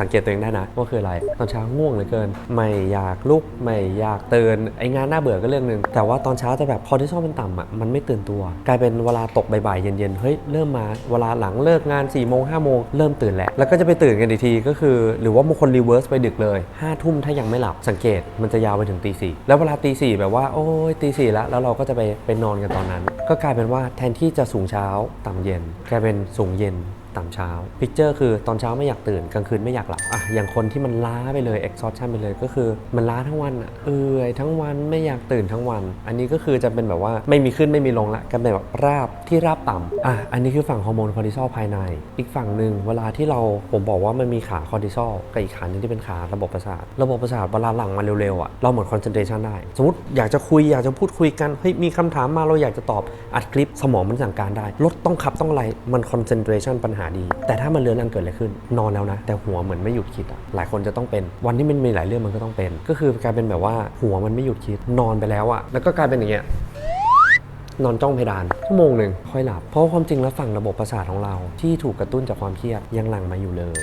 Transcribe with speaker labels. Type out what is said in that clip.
Speaker 1: สังเกตตัวเองได้นะว่าคืออะไร ตอนเช้าง่วงเหลือเกิน ไม่อยากลุก ไม่อยากตื่นไองานน่าเบื่อก็เรื่องหนึ่งแต่ว่าตอนเช้าจะแบบคอร์ติซอลมันต่ำอะมันไม่ตื่นตัว กลายเป็นเวลาตกบ่ายๆเย็นๆเฮ้ยเริ่มมาเวลาหลังเลิกงาน4ี่โมงห้าโมงเริ่มตื่นแหล้วแล้วก็จะไปตื่นกันอีกทีก็คือ หรือว่าบางคนรีเวิร์สไปดึกเลย5้าทุ่มถ้ายังไม่หลับสังเกตมันจะยาวไปถึงตีสี่แล้วเวลาตีสี่แบบว่าโอ้ยตีสี่แล้วแล้วเราก็จะไปไปนอนกันตอนนั้น ก็กลายเป็นว่าแทนที่จะสูงเช้าต่ำเย็น กลายเป็นสูงเย็น ต่ำเช้าพิกเจอร์คือตอนเช้าไม่อยากตื่นกลางคืนไม่อยากหลับอะอย่างคนที่มันล้าไปเลย exhaustion ไปเลยก็คือมันล้าทั้งวันอะเอื่อยทั้งวันไม่อยากตื่นทั้งวัน อันนี้ก็คือจะเป็นแบบว่าไม่มีขึ้นไม่มีลงละกันเป็นแบบราบที่ราบต่ำอะอันนี้คือฝั่งฮอร์โมนคอร์ติซอลภายใน อีกฝั่งหนึ่งเวลาที่เราผมบอกว่ามันมีขาคอร์ติซอลกับอีกขาหนึงที่เป็นขาระบบประสาทระบบประสาทเวลาหลังมาเร็วๆอะเราหมดคอนเซนเทรชันได้สมมติอยากจะคุยอยากจะพูดคุยกันเฮ้ยมีคำถามมาเราอยากจะตอบอัดคลิปสมองมันสั่งการได้รถต้องขับต้องอะไรมันคอนเซนเทชันปัญหาดี แต่ถ้ามันเรื้อรังเกิดอะไรขึ้น นอนแล้วนะ แต่หัวเหมือนไม่หยุดคิดอะหลายคนจะต้องเป็น วันที่มันมีหลายเรื่องมันก็ต้องเป็น ก็คือกลายเป็นแบบว่าหัวมันไม่หยุดคิดนอนไปแล้วอะแล้วก็กลายเป็นอย่างเงี้ยนอนจ้องเพดานชั่วโมงหนึ่งค่อยหลับ เพราะความจริงแล้วฝั่งระบบประสาทของเราที่ถูกกระตุ้นจากความเครียดยังหลั่งมาอยู่เลย